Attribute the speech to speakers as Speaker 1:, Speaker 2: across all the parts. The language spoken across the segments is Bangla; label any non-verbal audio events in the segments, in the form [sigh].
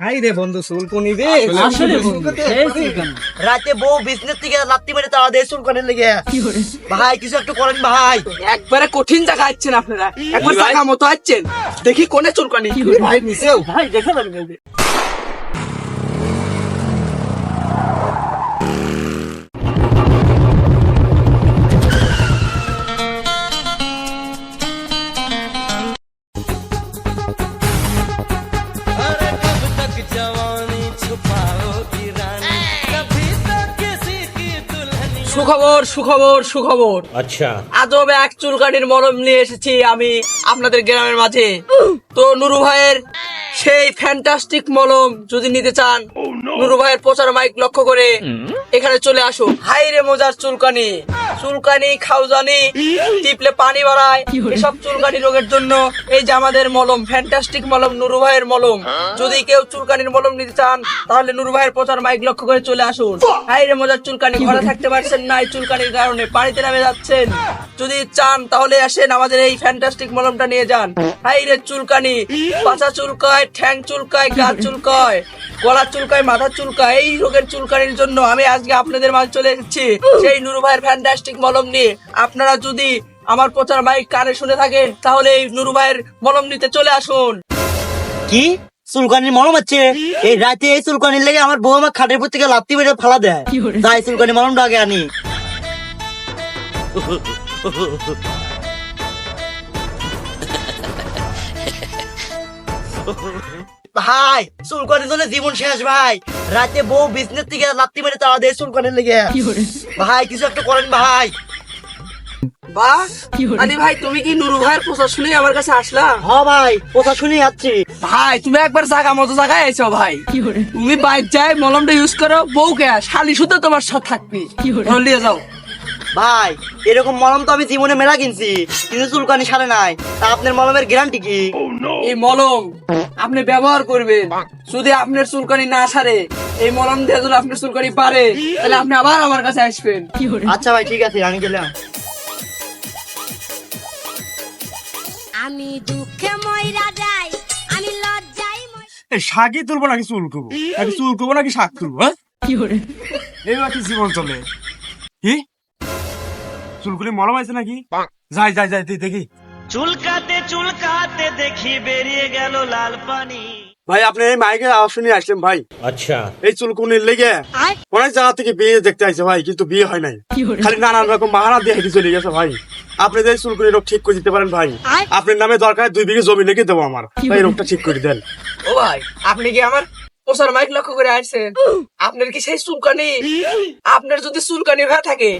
Speaker 1: হাই রে বন্ধু চুলকুনি রে।
Speaker 2: চুলকানি।
Speaker 3: রাতে বউ বিজনেস থেকে লাত্তি মেরে তাড়া দেয় চুলকানির লেগে। ভাই কিছু একটু করেন ভাই।
Speaker 4: একবারে কঠিন জায়গা আছেন আপনারা। একবার জায়গা মতো আছেন। দেখি কোনে চুলকানি
Speaker 1: ভাই নিচেও
Speaker 2: ভাই দেখে
Speaker 4: সুখবর সুখবর সুখবর। আচ্ছা। আজব এক চুলকানির মলম নিয়ে এসেছি আমি আপনাদের গ্রামের মাঝে। তো নুরু ভাইয়ের সেই ফ্যান্টাস্টিক মলম যদি নিতে চান নুরু ভাইয়ের প্রচার মাইক লক্ষ্য করে এখানে চলে আসুন। হাই রে মজার চুলকানি। চুলকানি খাউজানি টিপলে পানি বাড়ায় এসব চুলকানি রোগের জন্য এই যে আমাদের মলম ফ্যান্টাস্টিক মলম নুরু ভাইয়ের মলম। যদি কেউ চুলকানির মলম নিতে চান তাহলে নুরু ভাইয়ের প্রচার মাইক লক্ষ্য করে চলে আসুন। হাই রে মজার চুলকানি ঘরে থাকতে পারছেন না এই চুলকানির কারণে পানিতে নামে যাচ্ছেন। যদি চান তাহলে আসেন আমাদের এই ফ্যান্টাস্টিক মলমটা নিয়ে যান। হাই রে চুলকানি পাছা চুলকায় ঠ্যাং চুলকায় গা চুলকায়। গলা চুলকায় মাথার চুলকায় এই রোগের চুলকানির জন্য আমি আজকে আপনাদের মাঝে চলে এসেছি। সেই নুরু ভাইয়ের ফ্যান্টাস্টিক মলম নিয়ে। আপনারা যদি আমার প্রচার মাইক কানে শুনে থাকে তাহলে এই নুরু ভাইয়ের মলম নিতে চলে আসুন।
Speaker 3: কি? চুলকানির মলম হচ্ছে এই রাতে এই চুলকানির লেগে আমার বউ আমার খাটের উপর থেকে লাত্তি মেরে ফালা দেয়। তাই চুলকানি মলমটা আগে আনি। [laughs] ভাই জন্য জীবন শেষ ভাই। রাতে বউ বিজনেস থেকে লাত্তি মেরে তারা দেয় চুলকানির লেগে। ভাই কিছু একটা করেন ভাই।
Speaker 4: বা আরে ভাই তুমি কি নুরু ভাইয়ের প্রচার শুনে আমার কাছে আসলা?
Speaker 3: হ ভাই শুনে যাচ্ছি
Speaker 4: ভাই তুমি একবার জায়গা মতো জায়গায় এসো ভাই। তুমি বাইক যাই মলমটা ইউজ করো বউকে শালি শুধু তোমার সাথে থাকবি। যাও।
Speaker 3: ভাই এরকম মলম তো আমি জীবনে মেলা কিনছি কিন্তু চুলকানি সারে নাই। তা আপনার মলমের গ্যারান্টি কি?
Speaker 4: এই মলম আপনি ব্যবহার করবেন। যদি আপনার চুলকানি না সারে এই মলম দিয়ে যদি আপনার চুলকানি পারে তাহলে আপনি আবার আমার কাছে আসবেন।
Speaker 3: আচ্ছা ভাই ঠিক আছে আমি গেলাম।
Speaker 5: আমি দুঃখে ময়রা যাই আমি লজ্জাই
Speaker 1: শাকই তুলবো নাকি চুল করব নাকি চুল করব নাকি শাক তুলবো হ্যাঁ? এইবার কি জীবন চলে। কি চুলকুলি মলম আছে নাকি? যাই যাই যাই দেখি।
Speaker 6: চুলকাতে চুলকাতে দেখি বেরিয়ে গেল লাল পানি।
Speaker 1: ভাই আপনি এই মাইকের আওয়াজ শুনে আসলেন ভাই। আচ্ছা। এই চুলকুনির লেগে অনেক জায়গা থেকে বিয়ে দেখতে আইছে ভাই কিন্তু বিয়ে হয় নাই। খালি নানান রকম মাহারা দিয়ে হেঁটে চলে গেছে ভাই। আপনি যে চুলকুনি রোগ ঠিক করে দিতে পারেন ভাই আপনার নামে দরকার দুই বিঘে জমি লিখে দেবো আমার। ভাই রোগটা ঠিক করে দেন।
Speaker 4: ও ভাই আপনি কি আমার প্রচার মাইক লক্ষ্য করে আসছেন। আপনার কি সেই চুলকানি? আপনার যদি চুলকানি হয়ে থাকে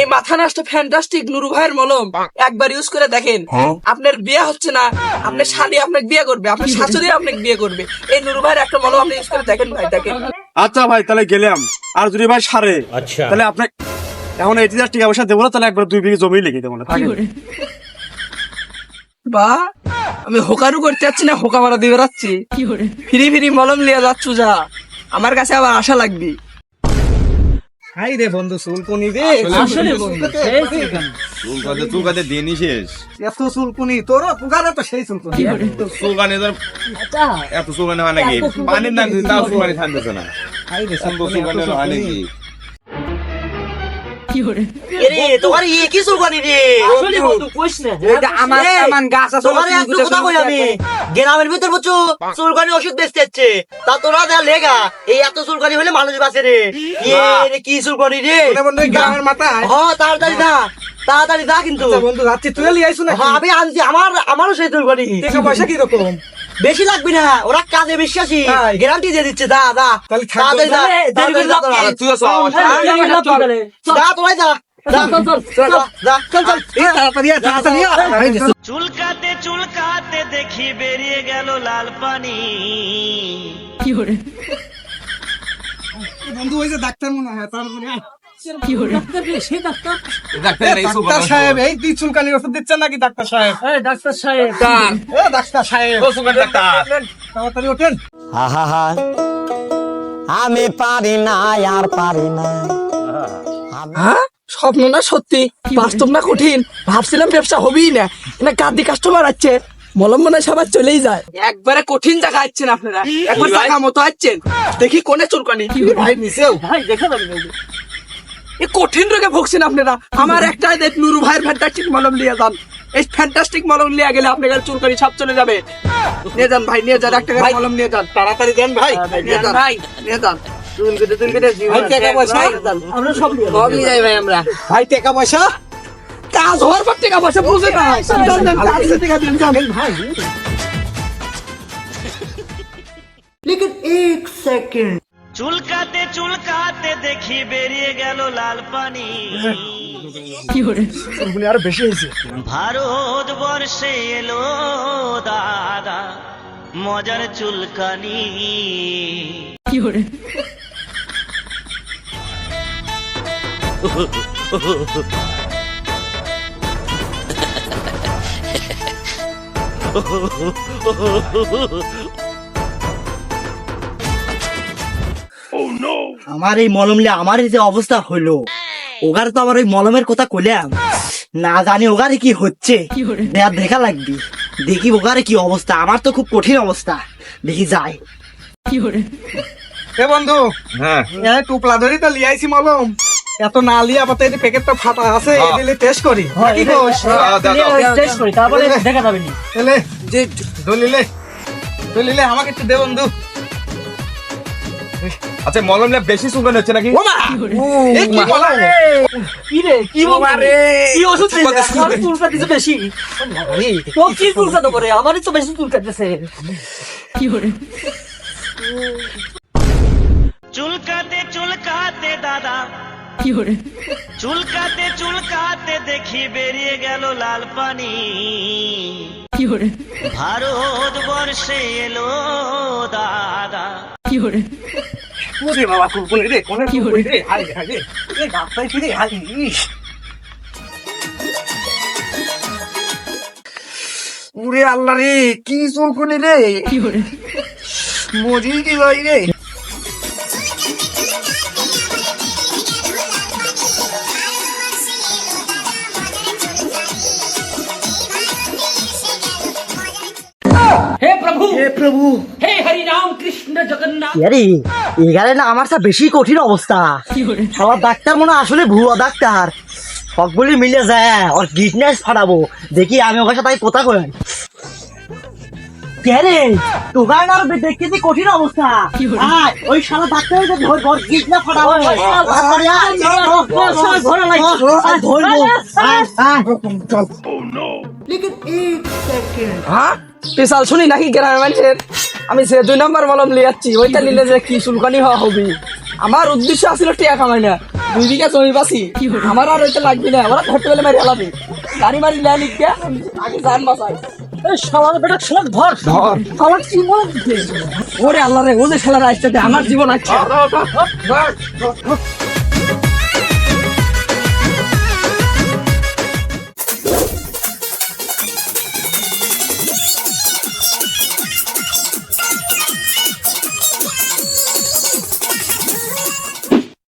Speaker 4: এই মাথা নষ্ট ফ্যান্টাস্টিক নুরু ভাইয়ের মলম একবার ইউজ করে দেখেন। আপনার বিয়ে হচ্ছে না আপনার শালি আপনাকে বিয়ে করবে আপনার শাশুড়ি আপনাকে বিয়ে করবে। এই নুরু ভাইয়ের একটা মলম আপনি ইউজ করে দেখেন ভাই দেখেন।
Speaker 1: আচ্ছা ভাই তাহলে গেলাম। আর যদি ভাই সারে তাহলে আপনার এখন এই টাকা পয়সা দেবো না তাহলে একবার দুই বিঘে জমি লিখে দেবো না।
Speaker 4: বা আমি হোকারু করতে যাচ্ছি না হোকা মারা দিয়ে বেড়াচ্ছি। ফিরি ফিরি মলম নিয়ে যাচ্ছ যা। আমার কাছে আবার আশা লাগবে।
Speaker 1: হাই রে বন্ধু চুলকুনি রে
Speaker 2: আসলে বন্ধু।
Speaker 7: চুলকাতে চুলকাতে দিনই শেষ।
Speaker 1: এত চুলকুনি তোর পুকারে তো সেই চুলকুনি।
Speaker 7: চুলকানি তোর
Speaker 2: আচ্ছা,
Speaker 7: এত চুলকানি হয় নাকি? পানির নাম দিতে তাও চুলকানি থাকতেছে না।
Speaker 1: হাই রে
Speaker 7: এত চুলকানি হয় নাকি?
Speaker 3: গ্রামের ভিতর বুঝছ চুলকানি ওষুধ বেচতে যাচ্ছে তা তোরা যা লেগা এই এত চুলকানি হলে মানুষ বাঁচে রে। কি চুলকানি রে?
Speaker 1: গ্রামের মাথায়?
Speaker 3: হ তাড়াতাড়ি যা তাড়াতাড়ি যা কিন্তু।
Speaker 1: আচ্ছা বন্ধু যাচ্ছি। তুই লিয়ে আইসু না
Speaker 3: হ্যাঁ, আমি আনছি আমার আমারও সেই চুলকানি
Speaker 1: টাকা পয়সা কি রকম
Speaker 3: বেশি লাগবে না ওরা কাজে বিশ্বাসী? গ্যারান্টি দিয়ে দিচ্ছে দা দা
Speaker 1: তাহলে
Speaker 6: চুলকাতে চুলকাতে দেখি বেরিয়ে গেল লাল পানি
Speaker 1: বন্ধু যে ডাক্তার মনে হয়।
Speaker 2: ডাক্তার কে? সেই ডাক্তার?
Speaker 1: এ, ডাক্তার সাহেব এই তুই চুলকানির ওষুধ দিচ্ছেন নাকি ডাক্তার সাহেব?
Speaker 2: ডাক্তার সাহেব।
Speaker 1: ডাক্তার। সাহেব। তাড়াতাড়ি ওঠেন
Speaker 8: আহা আমি পারি না আর পারি না।
Speaker 4: হ্যাঁ? স্বপ্ন না সত্যি? বাস্তব না কঠিন? ভাবছিলাম ব্যবসা হবেই না। না কাঁদি কাস্টমার আছে। মলম মনে সবার চলেই যায়। একবারে কঠিন জায়গা আছেন আপনারা। একবার জায়গা মতো আছেন। দেখি কোনে চুলকানি ভাই নিচেও
Speaker 2: ভাই দেখা।
Speaker 4: এ কঠিন রোগে ভুগছেন আপনারা। আমার একটাই দেখ নুরু ভাইয়ের ফ্যান্টাস্টিক মলম নিয়ে যান। এই ফ্যান্টাস্টিক মলম নিয়ে গেলে আপনার চুলকানি সব চলে যাবে। নিয়ে যান ভাই নিয়ে যান একটা করে মলম নিয়ে যান। তাড়াতাড়ি দেন ভাই নিয়ে যান। ভাই। নিয়ে যান। চুল কেটে চুল কেটে
Speaker 2: টাকা পয়সা? আমরা সব নিয়ে
Speaker 4: যাই। ভাই আমরা। ভাই টাকা পয়সা? কাজ হওয়ার পর টাকা পয়সা বুঝে না। দেন, দেন।
Speaker 2: ভাই
Speaker 6: চুলকাতে চুলকাতে দেখি বেরিয়ে গেল লাল পানি।
Speaker 1: আরও বেশি হয়েছে।
Speaker 6: ভারত বর্ষে এলো দাদা মজার চুলকানি। [laughs]
Speaker 3: আমার এই মলম নিয়ে আমার এই যে অবস্থা হলো। ওগারে তো আমার ওই মলমের কথা কইলাম। না জানি ওগারে কি হচ্ছে। দেখা দেখা লাগবি। দেখি ওগারে কি অবস্থা। আমার তো খুব কঠিন অবস্থা। দেখি যাই।
Speaker 4: এ বন্ধু
Speaker 7: হ্যাঁ।
Speaker 4: হ্যাঁ টুপলা ধরি তো লিয়াইছি মলম। এত না লিয়া পাতা এই প্যাকেটটা ফাটা আছে
Speaker 7: হ্যাঁ।
Speaker 4: এদিলে টেস্ট করি। কি কোস
Speaker 7: দাও।
Speaker 2: টেস্ট করি তারপরে দেখা যাবে না।
Speaker 4: এলে যে দলিলে দলিলে আমাকে একটু দে বন্ধু।
Speaker 7: আচ্ছা মলম নিয়ে বেশি চুলকানি হচ্ছে নাকি?
Speaker 4: ওমা! এ কি
Speaker 2: কি রে কি? কি ওষুধ? আমার বেশি। ও কি করে আমারই তো বেশি চুলকা দিছে
Speaker 6: চুলকাতে চুলকাতে দাদা। চুলকাতে চুলকাতে দেখি বেরিয়ে গেল লাল পানি। ভারত বর্ষে এলো দাদা।
Speaker 1: ওরে বাবা চুলকুনি রে কোনে চুলকুনি রে হাই রে, হাই রে। এ গাছটাই ফিরে হাই উরে আল্লাহ রে কি চুলকুনি রে। মজি কি ভাই রে।
Speaker 2: হে প্রভু!
Speaker 3: হে প্রভু।
Speaker 2: হে হরি রাম কৃষ্ণ জগন্নাথ।
Speaker 3: আরে এখানে না আমার তা বেশি কঠিন অবস্থা সবার ডাক্তার মনে আসলে ভুয়া ডাক্তার সবগুলি মিলে যায় ওর গিটনেস ফাটাবো দেখি আমি ওখানে সাথে কোথা করে কেরে তোকার না আরও দেখতেছি কঠিন অবস্থা আয়, ওই শালা ডাক্তার ওর গিটনেস ফাটাবো আয়, আয়, আয়, আয়, ধরে লাই, আয়, ধরবো আয়, আয়।
Speaker 4: হ্যাঁ বিশাল শুনি নাকি গ্রামের মানুষের আমি সে দুই নম্বর মলম লিয়ে যাচ্ছি ওইটা নিলে যে কি চুলকানি হওয়া হবে? আমার উদ্দেশ্য আছিল টিয়া কামাই না দুই বিঘা জমি পাচ্ছি আমার আর ওইটা লাগবে না ওরা ধরতে গেলে মারি হেলাবে গাড়ি মারি লেয়া লিখবে আগে যান ওরে আল্লাহ রে ও যে খেলার আসতে আমার জীবন আছে